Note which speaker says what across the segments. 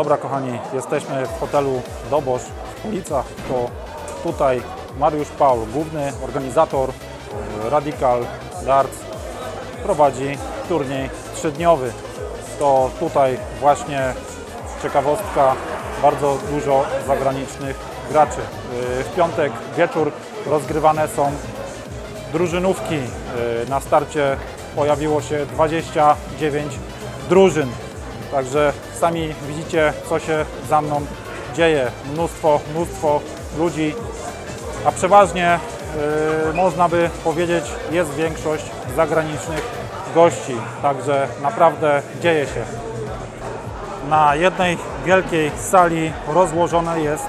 Speaker 1: Dobra, kochani, jesteśmy w hotelu Dobosz w Policach. To tutaj Mariusz Paul, główny organizator e, Radical Darts, prowadzi turniej trzydniowy. To tutaj właśnie ciekawostka, bardzo dużo zagranicznych graczy. E, W piątek wieczór rozgrywane są drużynówki. E, Na starcie pojawiło się 29 drużyn. Także sami widzicie, co się za mną dzieje. Mnóstwo, mnóstwo ludzi, a przeważnie yy, można by powiedzieć, jest większość zagranicznych gości. Także naprawdę dzieje się. Na jednej wielkiej sali rozłożone jest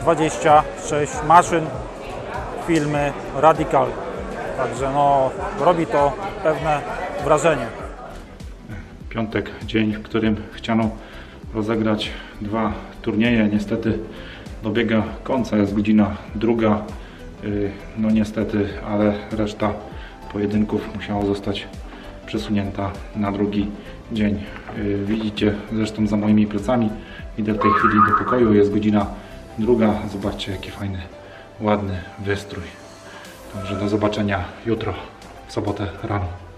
Speaker 1: 26 maszyn filmy Radical. Także no, robi to pewne wrażenie.
Speaker 2: Piątek, dzień, w którym chciano rozegrać dwa turnieje. Niestety dobiega końca, jest godzina druga. Yy, No niestety, ale reszta pojedynków musiała zostać przesunięta na drugi dzień. Yy, Widzicie zresztą za moimi plecami. Idę w tej chwili do pokoju, jest godzina druga. Zobaczcie jaki fajny, ładny wystrój. Także do zobaczenia jutro, w sobotę rano.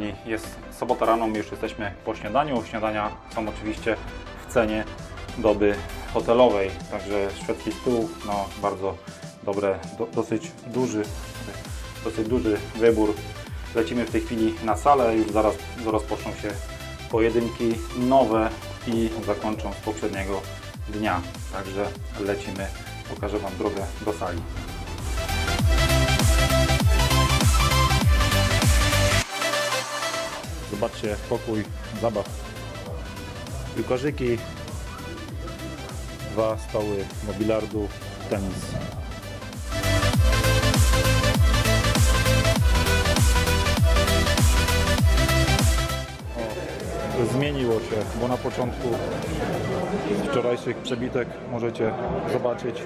Speaker 1: Kochani, jest sobota rano, my już jesteśmy po śniadaniu. Śniadania są oczywiście w cenie doby hotelowej, także szwedzki stół, no bardzo dobre, do, dosyć duży, dosyć duży wybór. Lecimy w tej chwili na salę, już zaraz rozpoczną się pojedynki nowe i zakończą z poprzedniego dnia. Także lecimy, pokażę Wam drogę do sali. Zobaczcie pokój zabaw. Piłkarzyki, dwa stoły do bilardu, tenis. Zmieniło się, bo na początku wczorajszych przebitek możecie zobaczyć.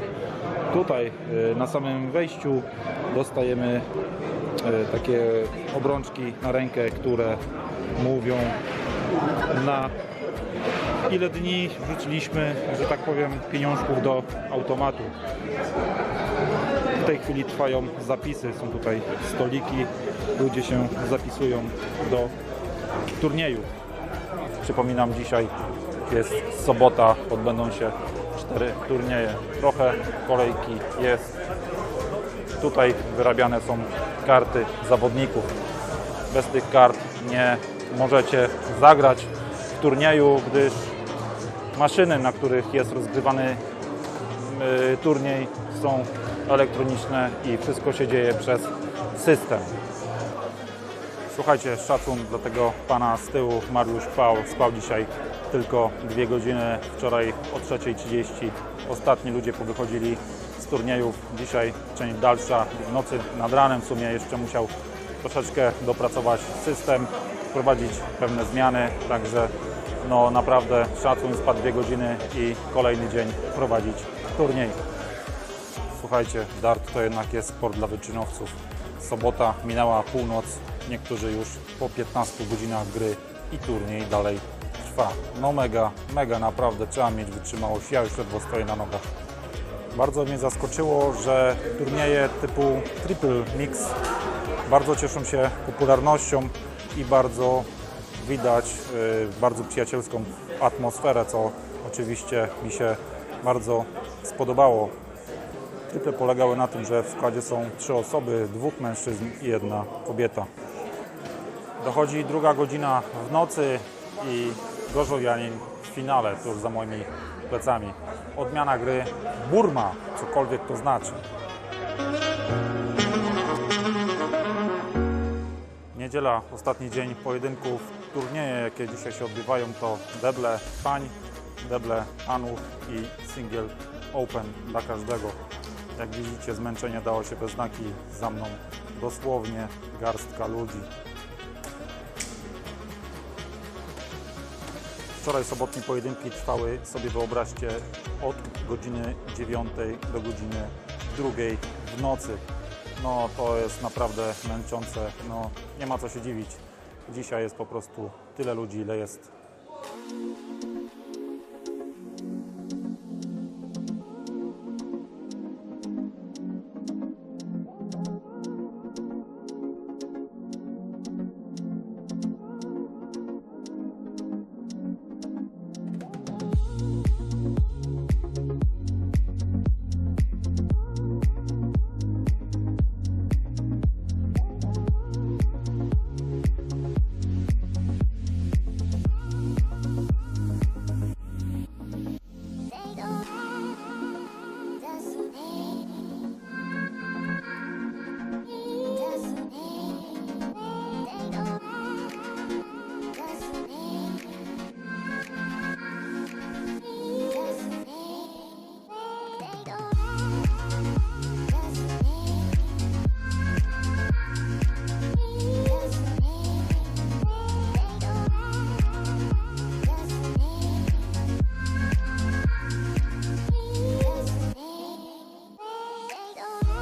Speaker 1: Tutaj y, na samym wejściu dostajemy e, takie obrączki na rękę, które mówią na ile dni wrzuciliśmy, że tak powiem, pieniążków do automatu. W tej chwili trwają zapisy, są tutaj stoliki, ludzie się zapisują do turnieju. Przypominam, dzisiaj jest sobota, odbędą się cztery turnieje. Trochę kolejki jest, Tutaj wyrabiane są karty zawodników. Bez tych kart nie możecie zagrać w turnieju, gdyż maszyny, na których jest rozgrywany y, turniej są elektroniczne i wszystko się dzieje przez system. Słuchajcie, szacun dla tego pana z tyłu, Mariusz Pał, spał dzisiaj tylko dwie godziny, wczoraj o 3.30 ostatni ludzie powychodzili z turniejów, dzisiaj część dalsza, w nocy nad ranem w sumie jeszcze musiał troszeczkę dopracować system, wprowadzić pewne zmiany, także no naprawdę szacun, spadł dwie godziny i kolejny dzień prowadzić turniej. Słuchajcie, dart to jednak jest sport dla wyczynowców. Sobota minęła północ, niektórzy już po 15 godzinach gry i turniej dalej trwa. No mega, mega naprawdę, trzeba mieć wytrzymałość. Ja już ledwo stoję na nogach. Bardzo mnie zaskoczyło, że turnieje typu Triple Mix bardzo cieszą się popularnością i bardzo widać y, bardzo przyjacielską atmosferę, co oczywiście mi się bardzo spodobało. Triple polegały na tym, że w składzie są trzy osoby, dwóch mężczyzn i jedna kobieta. Dochodzi druga godzina w nocy i Gorzowianin w finale, tuż za moimi plecami. Odmiana gry Burma, cokolwiek to znaczy. Niedziela, ostatni dzień pojedynków. Turnieje, jakie dzisiaj się odbywają, to deble pań, deble panów i single open dla każdego. Jak widzicie, zmęczenie dało się we znaki za mną. Dosłownie garstka ludzi. Wczoraj sobotnie pojedynki trwały, sobie wyobraźcie, od godziny 9 do godziny 2 w nocy. No to jest naprawdę męczące. No, nie ma co się dziwić. Dzisiaj jest po prostu tyle ludzi, ile jest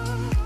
Speaker 1: love.